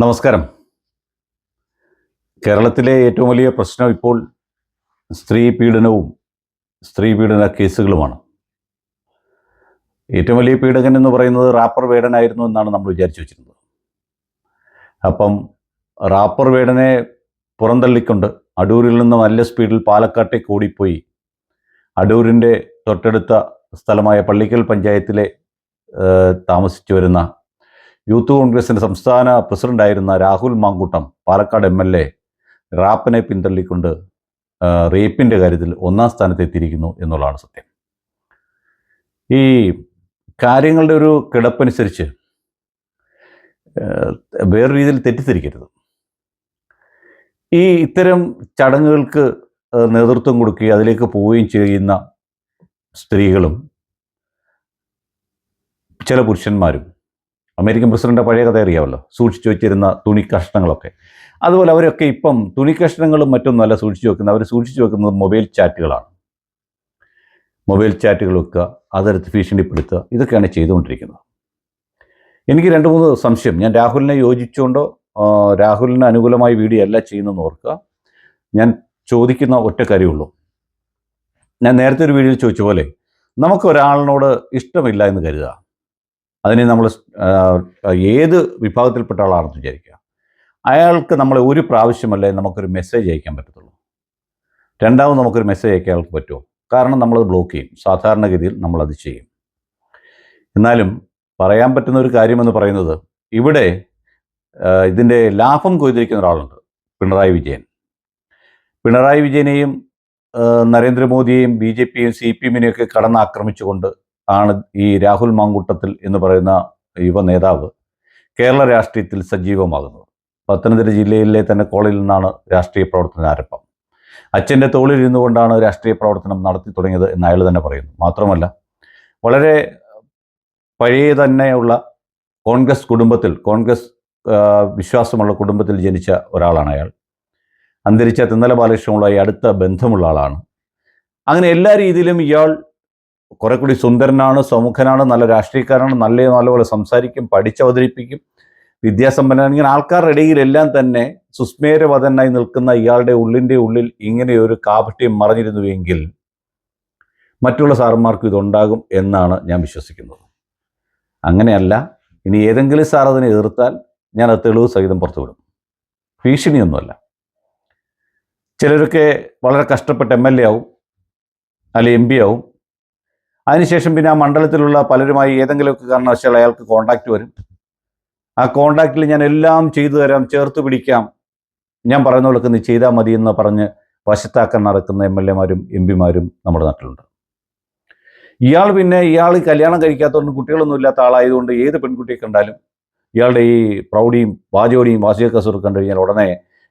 നമസ്കാരം. കേരളത്തിലെ ഏറ്റവും വലിയ പ്രശ്നം ഇപ്പോൾ സ്ത്രീ പീഡനവും സ്ത്രീ പീഡന കേസുകളുമാണ്. ഏറ്റവും വലിയ പീഡകൻ എന്ന് പറയുന്നത് റാപ്പർ വേടനായിരുന്നു എന്നാണ് നമ്മൾ വിചാരിച്ചു വെച്ചിരുന്നത്. അപ്പം റാപ്പർ വേടനെ പുറന്തള്ളിക്കൊണ്ട് അടൂരിൽ നിന്ന് നല്ല സ്പീഡിൽ പാലക്കാട്ടേക്ക് ഓടിപ്പോയി അടൂരിന്റെ തൊട്ടടുത്ത സ്ഥലമായ പള്ളിക്കൽ പഞ്ചായത്തിലെ താമസിച്ചു വരുന്ന യൂത്ത് കോൺഗ്രസിന്റെ സംസ്ഥാന പ്രസിഡന്റായിരുന്ന Rahul Mankoottam Palakkad M L A റാപ്പിനെ പിന്തള്ളിക്കൊണ്ട് റേപ്പിന്റെ കാര്യത്തിൽ ഒന്നാം സ്ഥാനത്തെത്തിയിരിക്കുന്നു എന്നുള്ളതാണ് സത്യം. ഈ കാര്യങ്ങളുടെ ഒരു കിടപ്പനുസരിച്ച് വേറെ രീതിയിൽ തെറ്റിദ്ധരിക്കരുത്. ഈ ഇത്തരം ചടങ്ങുകൾക്ക് നേതൃത്വം കൊടുക്കുകയും അതിലേക്ക് പോവുകയും ചെയ്യുന്ന സ്ത്രീകളും ചില പുരുഷന്മാരും അമേരിക്കൻ പ്രസിഡന്റ് പഴയ കഥ അറിയാമല്ലോ. സൂക്ഷിച്ചു വെച്ചിരുന്ന തുണി കഷ്ണങ്ങളൊക്കെ. അതുപോലെ അവരൊക്കെ ഇപ്പം തുണി കഷ്ണങ്ങളും മറ്റൊന്നുമല്ല സൂക്ഷിച്ചു വെക്കുന്നത് അവർ സൂക്ഷിച്ചു വെക്കുന്നത് മൊബൈൽ ചാറ്റുകളാണ്. മൊബൈൽ ചാറ്റുകൾ വെക്കുക അതെടുത്ത് ഭീഷണിപ്പെടുത്തുക ഇതൊക്കെയാണ് ചെയ്തുകൊണ്ടിരിക്കുന്നത്. എനിക്ക് രണ്ട് മൂന്ന് സംശയം. ഞാൻ രാഹുലിനെ യോജിച്ചുകൊണ്ടോ രാഹുലിന് അനുകൂലമായ വീഡിയോ അല്ല ചെയ്യുന്നതെന്ന് ഓർക്കുക. ഞാൻ ചോദിക്കുന്ന ഒറ്റ കാര്യമുള്ളൂ. ഞാൻ നേരത്തെ ഒരു വീഡിയോയിൽ ചോദിച്ച പോലെ നമുക്ക് ഒരാളിനോട് ഇഷ്ടമില്ല എന്ന് കരുതുക. അതിനെ നമ്മൾ ഏത് വിഭാഗത്തിൽപ്പെട്ട ആളാണെന്ന് വിചാരിക്കുക. അയാൾക്ക് നമ്മൾ ഒരു പ്രാവശ്യമല്ലേ നമുക്കൊരു മെസ്സേജ് അയക്കാൻ പറ്റത്തുള്ളൂ. രണ്ടാമത് നമുക്കൊരു മെസ്സേജ് അയക്കാൻ അയാൾക്ക് പറ്റുമോ? കാരണം നമ്മളത് ബ്ലോക്ക് ചെയ്യും. സാധാരണഗതിയിൽ നമ്മളത് ചെയ്യും. എന്നാലും പറയാൻ പറ്റുന്ന ഒരു കാര്യമെന്ന് പറയുന്നത് ഇവിടെ ഇതിന്റെ ലാഭം കൊയ്തിരിക്കുന്ന ഒരാളുണ്ട്. പിണറായി വിജയൻ. പിണറായി വിജയനെയും നരേന്ദ്രമോദിയെയും ബി ജെ പിയും സി പി എമ്മിനെയൊക്കെ കടന്നാക്രമിച്ചുകൊണ്ട് ആണ് ഈ രാഹുൽ മാങ്കൂട്ടത്തിൽ എന്ന് പറയുന്ന യുവ നേതാവ് കേരള രാഷ്ട്രീയത്തിൽ സജീവമാകുന്നത്. പത്തനംതിട്ട ജില്ലയിലെ തന്നെ കോളേജിൽ നിന്നാണ് രാഷ്ട്രീയ പ്രവർത്തന ആരംഭം. അച്ഛന്റെ തോളിൽ ഇരുന്നു കൊണ്ടാണ് രാഷ്ട്രീയ പ്രവർത്തനം നടത്തി തുടങ്ങിയത് എന്ന് അയാൾ തന്നെ പറയുന്നു. മാത്രമല്ല വളരെ പഴയ തന്നെയുള്ള കോൺഗ്രസ് കുടുംബത്തിൽ കോൺഗ്രസ് വിശ്വാസമുള്ള കുടുംബത്തിൽ ജനിച്ച ഒരാളാണ് അയാൾ. അന്തരിച്ച തിന്നല ബാലകൃഷ്ണമുള്ള അടുത്ത ബന്ധമുള്ള ആളാണ്. അങ്ങനെ എല്ലാ രീതിയിലും ഇയാൾ കുറെ കൂടി സുന്ദരനാണ് സമുഖനാണ് നല്ല രാഷ്ട്രീയക്കാരാണ് നല്ല നല്ലപോലെ സംസാരിക്കും പഠിച്ചവതരിപ്പിക്കും വിദ്യാസമ്പന്നനാണ്. ഇങ്ങനെ ആൾക്കാരുടെ ഇടയിലെല്ലാം തന്നെ സുസ്മേരവതനായി നിൽക്കുന്ന ഇയാളുടെ ഉള്ളിന്റെ ഉള്ളിൽ ഇങ്ങനെ ഒരു കാപട്യം മറഞ്ഞിരുന്നുവെങ്കിൽ മറ്റുള്ള സാറന്മാർക്കും ഇതുണ്ടാകും എന്നാണ് ഞാൻ വിശ്വസിക്കുന്നത്. അങ്ങനെയല്ല ഇനി ഏതെങ്കിലും സാർ അതിനെ എതിർത്താൽ ഞാൻ അത് തെളിവ് സഹിതം പുറത്തുവിടും ഭീഷണിയൊന്നുമല്ല. ചിലരൊക്കെ വളരെ കഷ്ടപ്പെട്ട് എം എൽ എ ആവും അല്ലെ എം പി ആവും അതിനുശേഷം പിന്നെ ആ മണ്ഡലത്തിലുള്ള പലരുമായി ഏതെങ്കിലുമൊക്കെ കാരണവശാൽ അയാൾക്ക് കോണ്ടാക്ട് വരും. ആ കോണ്ടാക്റ്റിൽ ഞാൻ എല്ലാം ചെയ്തു തരാം ചേർത്ത് പിടിക്കാം. ഞാൻ പറയുന്ന പോലൊക്കെ നീ ചെയ്താൽ മതി എന്ന് പറഞ്ഞ് വശത്താക്കാൻ നടക്കുന്ന എം എൽ എമാരും എം പിമാരും നമ്മുടെ നാട്ടിലുണ്ട്. ഇയാൾ പിന്നെ ഇയാൾ കല്യാണം കഴിക്കാത്തതുകൊണ്ട് കുട്ടികളൊന്നും ഇല്ലാത്ത ആളായതുകൊണ്ട് ഏത് പെൺകുട്ടിയെ കണ്ടാലും ഇയാളുടെ ഈ പ്രൗഢിയും വാചോടിയും വാചകസൂർ കണ്ടു കഴിഞ്ഞാൽ ഉടനെ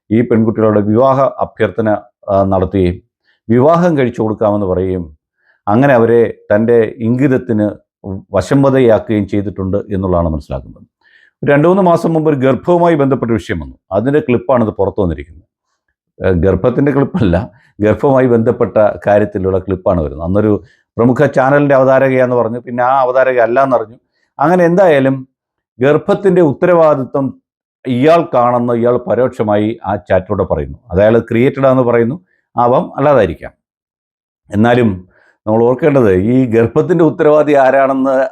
ഈ പെൺകുട്ടികളുടെ വിവാഹ അഭ്യർത്ഥന നടത്തുകയും വിവാഹം കഴിച്ചു കൊടുക്കാമെന്ന് പറയുകയും അങ്ങനെ അവരെ തന്റെ ഇംഗിതത്തിന് വശംവതയാക്കുകയും ചെയ്തിട്ടുണ്ട് എന്നുള്ളതാണ് മനസ്സിലാക്കുന്നത്. രണ്ട് മൂന്ന് മാസം മുമ്പ് ഒരു ഗർഭവുമായി ബന്ധപ്പെട്ട വിഷയം വന്നു. അതിന്റെ ക്ലിപ്പാണ് പുറത്തു വന്നിരിക്കുന്നത്. ഗർഭത്തിന്റെ ക്ലിപ്പല്ല ഗർഭവുമായി ബന്ധപ്പെട്ട കാര്യത്തിലുള്ള ക്ലിപ്പാണ് വരുന്നത്. അന്നൊരു പ്രമുഖ ചാനലിന്റെ അവതാരകയാന്ന് പറഞ്ഞു പിന്നെ ആ അവതാരക അല്ല എന്നറിഞ്ഞു അങ്ങനെ എന്തായാലും ഗർഭത്തിന്റെ ഉത്തരവാദിത്വം ഇയാൾ കാണുന്ന ഇയാൾ പരോക്ഷമായി ആ ചാറ്റിലൂടെ പറയുന്നു. അത് അയാൾ ക്രിയേറ്റഡ് ആണെന്ന് പറയുന്നു. ആവാം അല്ലാതായിരിക്കാം. എന്നാലും നമ്മൾ ഓർക്കേണ്ടത് ഈ ഗർഭത്തിന്റെ ഉത്തരവാദി ആരാണെന്ന്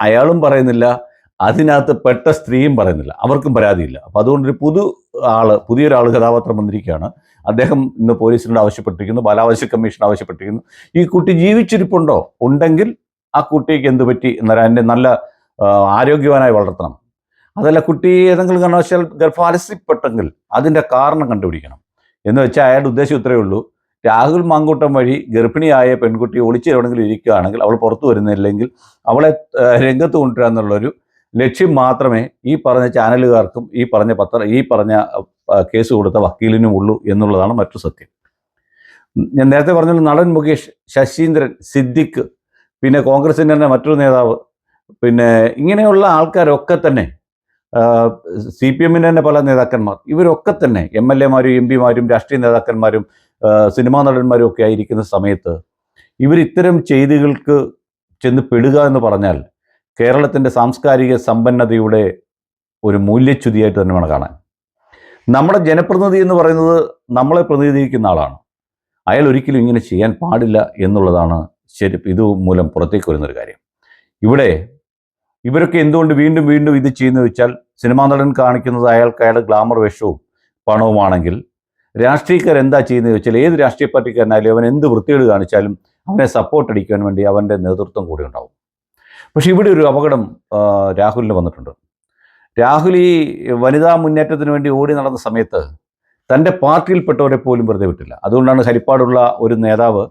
അയാളും പറയുന്നില്ല അതിനകത്ത് പെട്ട സ്ത്രീയും പറയുന്നില്ല അവർക്കും പരാതിയില്ല. അപ്പം അതുകൊണ്ടൊരു പുതു ആൾ പുതിയൊരാൾ കഥാപാത്രം വന്നിരിക്കുകയാണ്. അദ്ദേഹം ഇന്ന് പോലീസിനോട് ആവശ്യപ്പെട്ടിരിക്കുന്നു ബാലാവകാശ കമ്മീഷൻ ആവശ്യപ്പെട്ടിരിക്കുന്നു. ഈ കുട്ടി ജീവിച്ചിരിപ്പുണ്ടോ? ഉണ്ടെങ്കിൽ ആ കുട്ടിക്ക് എന്ത് പറ്റി എന്നാൽ അതിന്റെ നല്ല ആരോഗ്യവാനായി വളർത്തണം. അതല്ല കുട്ടി ഏതെങ്കിലും കാരണവശാൽ ഗർഭാലസ്യപ്പെട്ടെങ്കിൽ അതിന്റെ കാരണം കണ്ടുപിടിക്കണം. എന്ന് വെച്ചാൽ അയാളുടെ ഉദ്ദേശം ഇത്രയേ ഉള്ളൂ. രാഹുൽ മാങ്കൂട്ടം വഴി ഗർഭിണിയായ പെൺകുട്ടി ഒളിച്ച് എവിടെയെങ്കിലും ഇരിക്കുകയാണെങ്കിൽ അവൾ പുറത്തു വരുന്നില്ലെങ്കിൽ അവളെ രംഗത്ത് കൊണ്ടുവരിക എന്നുള്ളൊരു ലക്ഷ്യം മാത്രമേ ഈ പറഞ്ഞ ചാനലുകാർക്കും ഈ പറഞ്ഞ പത്ര ഈ പറഞ്ഞ കേസ് കൊടുത്ത വക്കീലിനും ഉള്ളൂ എന്നുള്ളതാണ് മറ്റു സത്യം. ഞാൻ നേരത്തെ പറഞ്ഞ നടൻ മുകേഷ് ശശീന്ദ്രൻ സിദ്ദിഖ് പിന്നെ കോൺഗ്രസിന്റെ തന്നെ മറ്റൊരു നേതാവ് പിന്നെ ഇങ്ങനെയുള്ള ആൾക്കാരൊക്കെ തന്നെ സി പി എമ്മിന്റെ തന്നെ പല നേതാക്കന്മാർ ഇവരൊക്കെ തന്നെ എം എൽ എമാരും എം പിമാരും രാഷ്ട്രീയ നേതാക്കന്മാരും സിനിമാ നടന്മാരും ഒക്കെ ആയിരിക്കുന്ന സമയത്ത് ഇവർ ഇത്തരം ചെയ്തികൾക്ക് ചെന്ന് പെടുക എന്ന് പറഞ്ഞാൽ കേരളത്തിന്റെ സാംസ്കാരിക സമ്പന്നതയുടെ ഒരു മൂല്യച്യുതിയായിട്ട് തന്നെ വേണം കാണാൻ. നമ്മുടെ ജനപ്രതിനിധി എന്ന് പറയുന്നത് നമ്മളെ പ്രതിനിധീകരിക്കുന്ന ആളാണ്. അയാൾ ഒരിക്കലും ഇങ്ങനെ ചെയ്യാൻ പാടില്ല എന്നുള്ളതാണ് ശരി ഇത് മൂലം പുറത്തേക്ക് വരുന്നൊരു കാര്യം. ഇവിടെ ഇവരൊക്കെ എന്തുകൊണ്ട് വീണ്ടും വീണ്ടും ഇത് ചെയ്യുന്നു വെച്ചാൽ സിനിമാ നടൻ കാണിക്കുന്നത് അയാൾക്ക് അയാളുടെ ഗ്ലാമർ വേഷവും പണവുമാണെങ്കിൽ രാഷ്ട്രീയക്കാർ എന്താ ചെയ്യുന്നത് വെച്ചാൽ ഏത് രാഷ്ട്രീയ പാർട്ടിക്കാരനായാലും അവൻ എന്ത് വൃത്തികേട് കാണിച്ചാലും അവനെ സപ്പോർട്ട് അടിക്കാൻ വേണ്ടി അവന്റെ നേതൃത്വം കൂടി ഉണ്ടാവും. പക്ഷേ ഇവിടെ ഒരു അപകടം രാഹുലിന് വന്നിട്ടുണ്ട്. രാഹുൽ ഈ വനിതാ മുന്നേറ്റത്തിന് വേണ്ടി ഓടി നടന്ന സമയത്ത് തന്റെ പാർട്ടിയിൽപ്പെട്ടവരെ പോലും വെറുതെ വിട്ടില്ല. അതുകൊണ്ടാണ് ഹരിപ്പാടുള്ള ഒരു നേതാവ്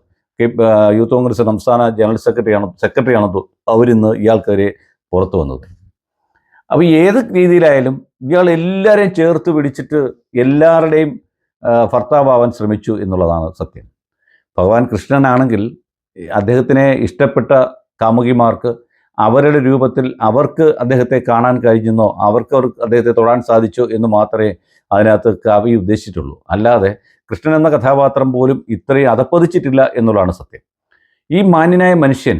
യൂത്ത് കോൺഗ്രസ് സംസ്ഥാന ജനറൽ സെക്രട്ടറിയാണ് സെക്രട്ടറിയാണെന്ന് അവരിന്ന് ഇയാൾക്കെതിരെ പുറത്തു വന്നത്. അപ്പോൾ ഏത് രീതിയിലായാലും ഇയാൾ എല്ലാവരെയും ചേർത്ത് പിടിച്ചിട്ട് എല്ലാവരുടെയും ആ, ഭർത്താവാവാൻ ശ്രമിച്ചു എന്നുള്ളതാണ് സത്യം. ഭഗവാൻ കൃഷ്ണനാണെങ്കിൽ അദ്ദേഹത്തിനെ ഇഷ്ടപ്പെട്ട കാമുകിമാർക്ക് അവരുടെ രൂപത്തിൽ അവർക്ക് അദ്ദേഹത്തെ കാണാൻ കഴിഞ്ഞെന്നോ അവർക്ക് അവർ അദ്ദേഹത്തെ തൊടാൻ സാധിച്ചോ എന്ന് മാത്രമേ അതിനകത്ത് കവി ഉദ്ദേശിച്ചിട്ടുള്ളൂ. അല്ലാതെ കൃഷ്ണൻ എന്ന കഥാപാത്രം പോലും ഇത്രയും അതപ്പതിച്ചിട്ടില്ല എന്നുള്ളതാണ് സത്യം. ഈ മാന്യനായ മനുഷ്യൻ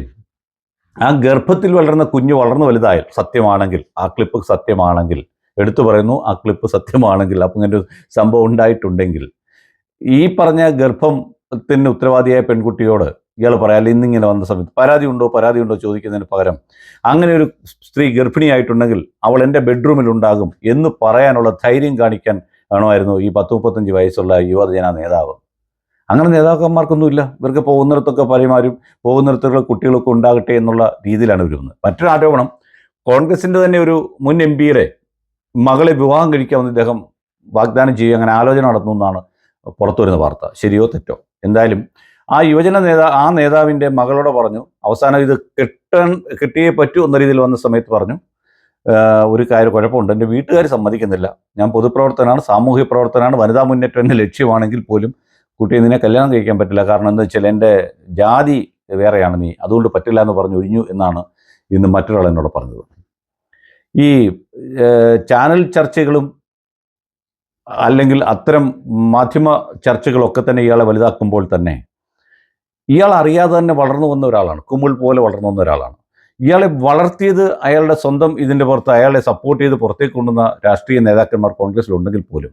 ആ ഗർഭത്തിൽ വളർന്ന കുഞ്ഞ് വളർന്നു വലുതായാൽ സത്യമാണെങ്കിൽ ആ ക്ലിപ്പ് സത്യമാണെങ്കിൽ എടുത്തു പറയുന്നു ആ ക്ലിപ്പ് സത്യമാണെങ്കിൽ അപ്പം ഇങ്ങനെ ഒരു സംഭവം ഉണ്ടായിട്ടുണ്ടെങ്കിൽ. ഈ പറഞ്ഞ ഗർഭത്തിന് ഉത്തരവാദിയായ പെൺകുട്ടിയോട് ഇയാൾ പറയാം ഇന്നിങ്ങനെ വന്ന സമയത്ത് പരാതി ഉണ്ടോ പരാതി ഉണ്ടോ ചോദിക്കുന്നതിന് പകരം അങ്ങനെ ഒരു സ്ത്രീ ഗർഭിണിയായിട്ടുണ്ടെങ്കിൽ അവൾ എന്റെ ബെഡ്റൂമിൽ ഉണ്ടാകും എന്ന് പറയാനുള്ള ധൈര്യം കാണിക്കാൻ വേണമായിരുന്നു ഈ പത്ത് മുപ്പത്തഞ്ച് വയസ്സുള്ള യുവജന നേതാവ്. അങ്ങനെ നേതാക്കന്മാർക്കൊന്നുമില്ല. ഇവർക്ക് പോകുന്നിടത്തൊക്കെ പരിമാരും പോകുന്നിടത്തുള്ള കുട്ടികളൊക്കെ ഉണ്ടാകട്ടെ എന്നുള്ള രീതിയിലാണ് ഇവർ വന്നത്. മറ്റൊരു ആരോപണം കോൺഗ്രസിന്റെ തന്നെ ഒരു മുൻ എം പിയുടെ മകളെ വിവാഹം കഴിക്കാമെന്ന് ഇദ്ദേഹം വാഗ്ദാനം ചെയ്യുക അങ്ങനെ ആലോചന നടന്നു എന്നാണ് പുറത്തുവരുന്ന വാർത്ത. ശരിയോ തെറ്റോ? എന്തായാലും ആ യുവജന നേതാ ആ നേതാവിന്റെ മകളോട് പറഞ്ഞു അവസാനം ഇത് കിട്ടാൻ കിട്ടിയേ പറ്റൂ എന്ന രീതിയിൽ വന്ന സമയത്ത് പറഞ്ഞു ഒരു കാര്യം കുഴപ്പമുണ്ട്. എന്റെ വീട്ടുകാർ സമ്മതിക്കുന്നില്ല. ഞാൻ പൊതുപ്രവർത്തനമാണ് സാമൂഹ്യ പ്രവർത്തനമാണ് വനിതാ മുന്നേറ്റം എന്റെ ലക്ഷ്യമാണെങ്കിൽ പോലും കുട്ടിയെ നിന്നെ കല്യാണം കഴിക്കാൻ പറ്റില്ല. കാരണം എന്താ വെച്ചാൽ എന്റെ ജാതി വേറെയാണ് നീ. അതുകൊണ്ട് പറ്റില്ല എന്ന് പറഞ്ഞു ഒഴിഞ്ഞു എന്നാണ് ഇന്ന് മറ്റൊരാൾ എന്നോട് പറഞ്ഞത്. ഈ ചാനൽ ചർച്ചകളും അല്ലെങ്കിൽ അത്തരം മാധ്യമ ചർച്ചകളൊക്കെ തന്നെ ഇയാളെ വലുതാക്കുമ്പോൾ തന്നെ ഇയാൾ അറിയാതെ തന്നെ വളർന്നു വന്ന ഒരാളാണ്. കുമ്പിൾ പോലെ വളർന്നു വന്ന ഒരാളാണ്. ഇയാളെ വളർത്തിയത് അയാളുടെ സ്വന്തം ഇതിന്റെ പുറത്ത് അയാളെ സപ്പോർട്ട് ചെയ്ത് പുറത്തേക്ക് കൊണ്ടുവന്ന രാഷ്ട്രീയ നേതാക്കന്മാർ കോൺഗ്രസ്സിലുണ്ടെങ്കിൽ പോലും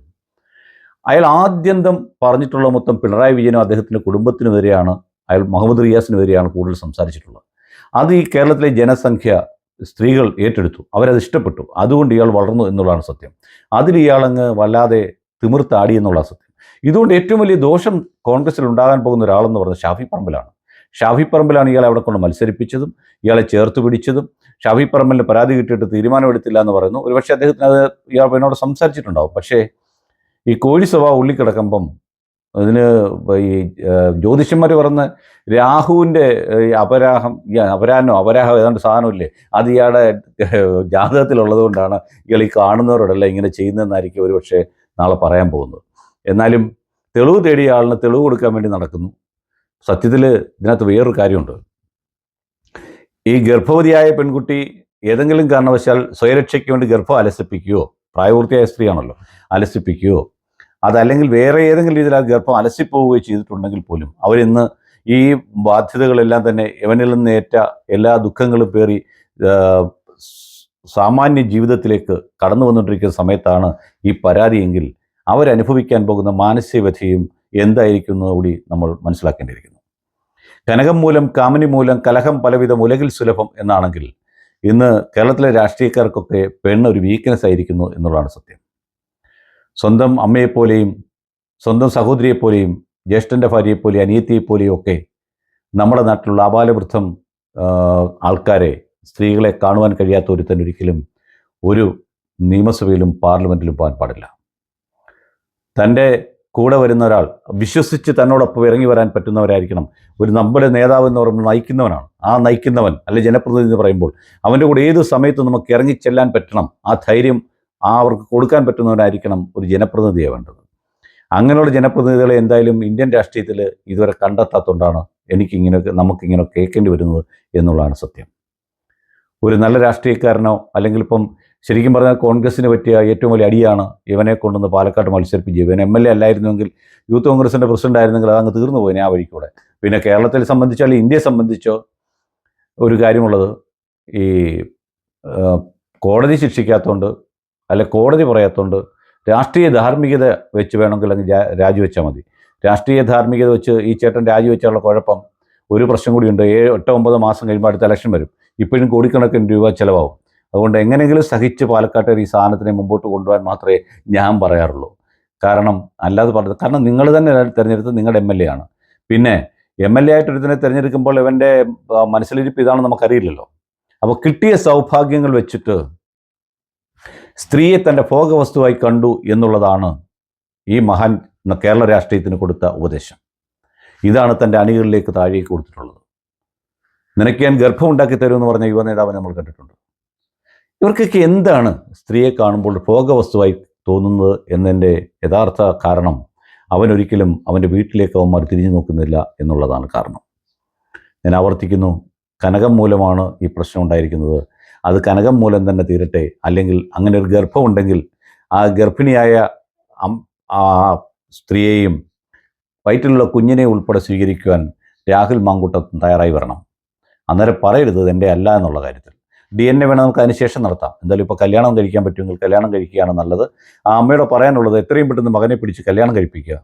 അയാൾ ആദ്യന്തം പറഞ്ഞിട്ടുള്ള മൊത്തം പിണറായി വിജയനും അദ്ദേഹത്തിന്റെ കുടുംബത്തിനുമെതിരെയാണ് അയാൾ മുഹമ്മദ് റിയാസിനെതിരെയാണ് കൂടുതൽ സംസാരിച്ചിട്ടുള്ളത്. അത് ഈ കേരളത്തിലെ ജനസംഖ്യ സ്ത്രീകൾ ഏറ്റെടുത്തു. അവരത് ഇഷ്ടപ്പെട്ടു. അതുകൊണ്ട് ഇയാൾ വളർന്നു എന്നുള്ളതാണ് സത്യം. അതിൽ ഇയാളങ്ങ് വല്ലാതെ തിമിർത്താടി എന്നുള്ള സത്യം. ഇതുകൊണ്ട് ഏറ്റവും വലിയ ദോഷം കോൺഗ്രസിൽ ഉണ്ടാകാൻ പോകുന്ന ഒരാളെന്ന് പറഞ്ഞത് ഷാഫി പറമ്പിലാണ്. ഷാഫി പറമ്പിലാണ് ഇയാളെ അവിടെ കൊണ്ട് മത്സരിപ്പിച്ചതും ഇയാളെ ചേർത്ത് പിടിച്ചതും. ഷാഫി പറമ്പലിന് പരാതി കിട്ടിയിട്ട് തീരുമാനമെടുത്തില്ല എന്ന് പറയുന്നു. ഒരുപക്ഷെ അദ്ദേഹത്തിന് അത് ഇയാൾ എന്നോട് സംസാരിച്ചിട്ടുണ്ടാവും. പക്ഷേ ഈ കോഴി സ്വഭാവം ഉള്ളിക്കിടക്കുമ്പം അതിന് ഈ ജ്യോതിഷന്മാർ പറഞ്ഞ രാഹുവിന്റെ അപരാഹം ഈ അപരാഹനോ അപരാഹം ഏതാണ്ട് സാധനമില്ലേ? അത് ഇയാളുടെ ജാതകത്തിലുള്ളത് കൊണ്ടാണ് ഇയാൾ ഈ കാണുന്നവരോടല്ല ഇങ്ങനെ ചെയ്യുന്നതെന്നായിരിക്കും ഒരു പക്ഷേ നാളെ പറയാൻ പോകുന്നത്. എന്നാലും തെളിവ് തേടിയ ആളിന് തെളിവ് കൊടുക്കാൻ വേണ്ടി നടക്കുന്നു. സത്യത്തിൽ ഇതിനകത്ത് വേറൊരു കാര്യമുണ്ട്. ഈ ഗർഭവതിയായ പെൺകുട്ടി ഏതെങ്കിലും കാരണവശാൽ സ്വയരക്ഷയ്ക്ക് വേണ്ടി ഗർഭം അലസിപ്പിക്കുകയോ പ്രായപൂർത്തിയായ സ്ത്രീയാണല്ലോ അലസിപ്പിക്കുകയോ അതല്ലെങ്കിൽ വേറെ ഏതെങ്കിലും രീതിയിൽ ആ ഗർഭം അലസിപ്പോവുകയോ ചെയ്തിട്ടുണ്ടെങ്കിൽ പോലും അവരിന്ന് ഈ ബാധ്യതകളെല്ലാം തന്നെ ഇവനിൽ നിന്ന് ഏറ്റ എല്ലാ ദുഃഖങ്ങളും പേറി സാമാന്യ ജീവിതത്തിലേക്ക് കടന്നു വന്നുകൊണ്ടിരിക്കുന്ന സമയത്താണ് ഈ പരാതിയെങ്കിൽ അവരനുഭവിക്കാൻ പോകുന്ന മാനസിക വ്യഥയും എന്തായിരിക്കും കൂടി നമ്മൾ മനസ്സിലാക്കേണ്ടിയിരിക്കുന്നു. കനകം മൂലം കാമിനി മൂലം കലഹം പലവിധം ഉലകിൽ സുലഭം എന്നാണെങ്കിൽ ഇന്ന് കേരളത്തിലെ രാഷ്ട്രീയക്കാർക്കൊക്കെ പെണ്ണ് ഒരു വീക്ക്നെസ് ആയിരിക്കുന്നു എന്നുള്ളതാണ് സത്യം. സ്വന്തം അമ്മയെപ്പോലെയും സ്വന്തം സഹോദരിയെപ്പോലെയും ജ്യേഷ്ഠന്റെ ഭാര്യയെപ്പോലെയും അനിയത്തിയെപ്പോലെയും ഒക്കെ നമ്മുടെ നാട്ടിലുള്ള അപാലവൃദ്ധം ആൾക്കാരെ സ്ത്രീകളെ കാണുവാൻ കഴിയാത്ത ഒരുത്തൻ ഒരിക്കലും ഒരു നിയമസഭയിലും പാർലമെന്റിലും പോകാൻ പാടില്ല. തന്റെ കൂടെ വരുന്ന ഒരാൾ വിശ്വസിച്ച് തന്നോടൊപ്പം ഇറങ്ങി വരാൻ പറ്റുന്നവരായിരിക്കണം. ഒരു നമ്മുടെ നേതാവ് എന്ന് പറയുമ്പോൾ നയിക്കുന്നവനാണ്. ആ നയിക്കുന്നവൻ അല്ലെ ജനപ്രതിനിധി എന്ന് പറയുമ്പോൾ അവന്റെ കൂടെ ഏത് സമയത്തും നമുക്ക് ഇറങ്ങി ചെല്ലാൻ പറ്റണം. ആ ധൈര്യം ആ അവർക്ക് കൊടുക്കാൻ പറ്റുന്നവരായിരിക്കണം ഒരു ജനപ്രതിനിധിയെ വേണ്ടത്. അങ്ങനെയുള്ള ജനപ്രതിനിധികളെ എന്തായാലും ഇന്ത്യൻ രാഷ്ട്രീയത്തിൽ ഇതുവരെ കണ്ടെത്താത്തതുകൊണ്ടാണ് എനിക്കിങ്ങനെ നമുക്കിങ്ങനെ കേൾക്കേണ്ടി വരുന്നത് എന്നുള്ളതാണ് സത്യം. ഒരു നല്ല രാഷ്ട്രീയക്കാരനോ അല്ലെങ്കിൽ ഇപ്പം ശരിക്കും പറഞ്ഞാൽ കോൺഗ്രസിന് പറ്റിയ ഏറ്റവും വലിയ അടിയാണ് ഇവനെ കൊണ്ടുവന്ന് പാലക്കാട് മത്സരിപ്പിച്ച് ഇവൻ എം എൽ എ അല്ലായിരുന്നെങ്കിൽ യൂത്ത് കോൺഗ്രസിന്റെ പ്രസിഡന്റ് ആയിരുന്നെങ്കിൽ അതങ്ങ് തീർന്നു പോയി ആ വഴിക്കൂടെ പിന്നെ കേരളത്തിൽ സംബന്ധിച്ചോ അല്ലെങ്കിൽ ഇന്ത്യയെ സംബന്ധിച്ചോ ഒരു കാര്യമുള്ളത് ഈ കോടതി ശിക്ഷിക്കാത്തതുകൊണ്ട് അല്ലെ കോടതി പറയാത്തതുകൊണ്ട് രാഷ്ട്രീയ ധാർമ്മികത വെച്ച് വേണമെങ്കിൽ അങ്ങ് രാജിവെച്ചാൽ മതി. രാഷ്ട്രീയ ധാർമ്മികത വെച്ച് ഈ ചേട്ടൻ രാജിവെച്ചാലുള്ള കുഴപ്പം ഒരു പ്രശ്നം കൂടിയുണ്ട് ഏഴ് എട്ടോ ഒമ്പത് മാസം കഴിയുമ്പോൾ അടുത്ത ഇലക്ഷൻ വരും. ഇപ്പോഴും കോടിക്കണക്കിന് രൂപ ചിലവാകും. അതുകൊണ്ട് എങ്ങനെയെങ്കിലും സഹിച്ച് പാലക്കാട്ടുകാർ ഈ സാധനത്തിനെ മുമ്പോട്ട് കൊണ്ടുപോകാൻ മാത്രമേ ഞാൻ പറയാറുള്ളൂ. കാരണം അല്ലാതെ പറഞ്ഞത് കാരണം നിങ്ങൾ തന്നെ തിരഞ്ഞെടുത്ത് നിങ്ങളുടെ എം എൽ എ ആണ്. പിന്നെ എം എൽ എ ആയിട്ട് ഒരുത്തിനെ തിരഞ്ഞെടുക്കുമ്പോൾ ഇവന്റെ മനസ്സിലിരിപ്പ് ഇതാണെന്ന് നമുക്കറിയില്ലല്ലോ. അപ്പോൾ കിട്ടിയ സൗഭാഗ്യങ്ങൾ വെച്ചിട്ട് സ്ത്രീയെ തന്റെ ഭോഗവസ്തുവായി കണ്ടു എന്നുള്ളതാണ് ഈ മഹാൻ കേരള രാഷ്ട്രീയത്തിന് കൊടുത്ത ഉപദേശം. ഇതാണ് തന്റെ അണികളിലേക്ക് താഴേക്ക് കൊടുത്തിട്ടുള്ളത്. നിനക്ക് ഞാൻ ഗർഭം ഉണ്ടാക്കി തരുമെന്ന് പറഞ്ഞ യുവ നമ്മൾ കണ്ടിട്ടുണ്ട്. ഇവർക്കൊക്കെ എന്താണ് സ്ത്രീയെ കാണുമ്പോൾ ഭോഗവസ്തുവായി തോന്നുന്നത് എന്നതിന്റെ യഥാർത്ഥ കാരണം അവനൊരിക്കലും അവന്റെ വീട്ടിലേക്ക് അവന്മാർ തിരിഞ്ഞു നോക്കുന്നില്ല എന്നുള്ളതാണ് കാരണം. ഞാൻ ആവർത്തിക്കുന്നു കനകം മൂലമാണ് ഈ പ്രശ്നം ഉണ്ടായിരിക്കുന്നത്. അത് കനകം മൂലം തന്നെ തീരട്ടെ. അല്ലെങ്കിൽ അങ്ങനെ ഒരു ഗർഭമുണ്ടെങ്കിൽ ആ ഗർഭിണിയായ ആ സ്ത്രീയെയും വയറ്റിലുള്ള കുഞ്ഞിനെ ഉൾപ്പെടെ സ്വീകരിക്കുവാൻ രാഹുൽ മാങ്കൂട്ടം തയ്യാറായി വരണം. അന്നേരം പറയരുത് എന്റെ അല്ല എന്നുള്ള കാര്യത്തിൽ. ഡി എൻ എ വേണം നമുക്ക് അതിനുശേഷം നടത്താം. എന്തായാലും ഇപ്പോൾ കല്യാണം കഴിക്കാൻ പറ്റുമെങ്കിൽ കല്യാണം കഴിക്കുകയാണ് നല്ലത്. ആ അമ്മയോട് പറയാനുള്ളത് എത്രയും പെട്ടെന്ന് മകനെ പിടിച്ച് കല്യാണം കഴിപ്പിക്കുക.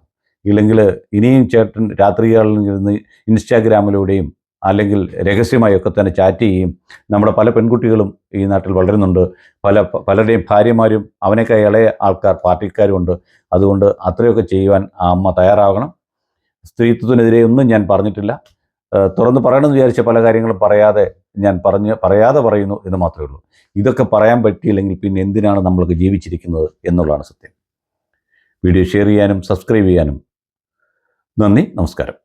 ഇല്ലെങ്കിൽ ഇനിയും ചേട്ടൻ രാത്രികളിൽ ഇരുന്ന് ഇൻസ്റ്റാഗ്രാമിലൂടെയും അല്ലെങ്കിൽ രഹസ്യമായൊക്കെ തന്നെ ചാറ്റ് ചെയ്യും നമ്മുടെ പല പെൺകുട്ടികളും ഈ നാട്ടിൽ വളരുന്നുണ്ട്. പല പലരുടെയും ഭാര്യമാരും അവനൊക്കെ ഇളയ ആൾക്കാർ പാർട്ടിക്കാരും ഉണ്ട് അതുകൊണ്ട് അത്രയൊക്കെ ചെയ്യുവാൻ ആ അമ്മ തയ്യാറാകണം. സ്ത്രീത്വത്തിനെതിരെ ഒന്നും ഞാൻ പറഞ്ഞിട്ടില്ല. തുറന്ന് പറയണമെന്ന് വിചാരിച്ച പല കാര്യങ്ങളും പറയാതെ ഞാൻ പറഞ്ഞ് പറയാതെ പറയുന്നു എന്ന് മാത്രമേ ഉള്ളൂ. ഇതൊക്കെ പറയാൻ പറ്റിയില്ലെങ്കിൽ പിന്നെ എന്തിനാണ് നമ്മൾക്ക് ജീവിച്ചിരിക്കുന്നത് എന്നുള്ളതാണ് സത്യം. വീഡിയോ ഷെയർ ചെയ്യാനും സബ്സ്ക്രൈബ് ചെയ്യാനും നന്ദി നമസ്കാരം.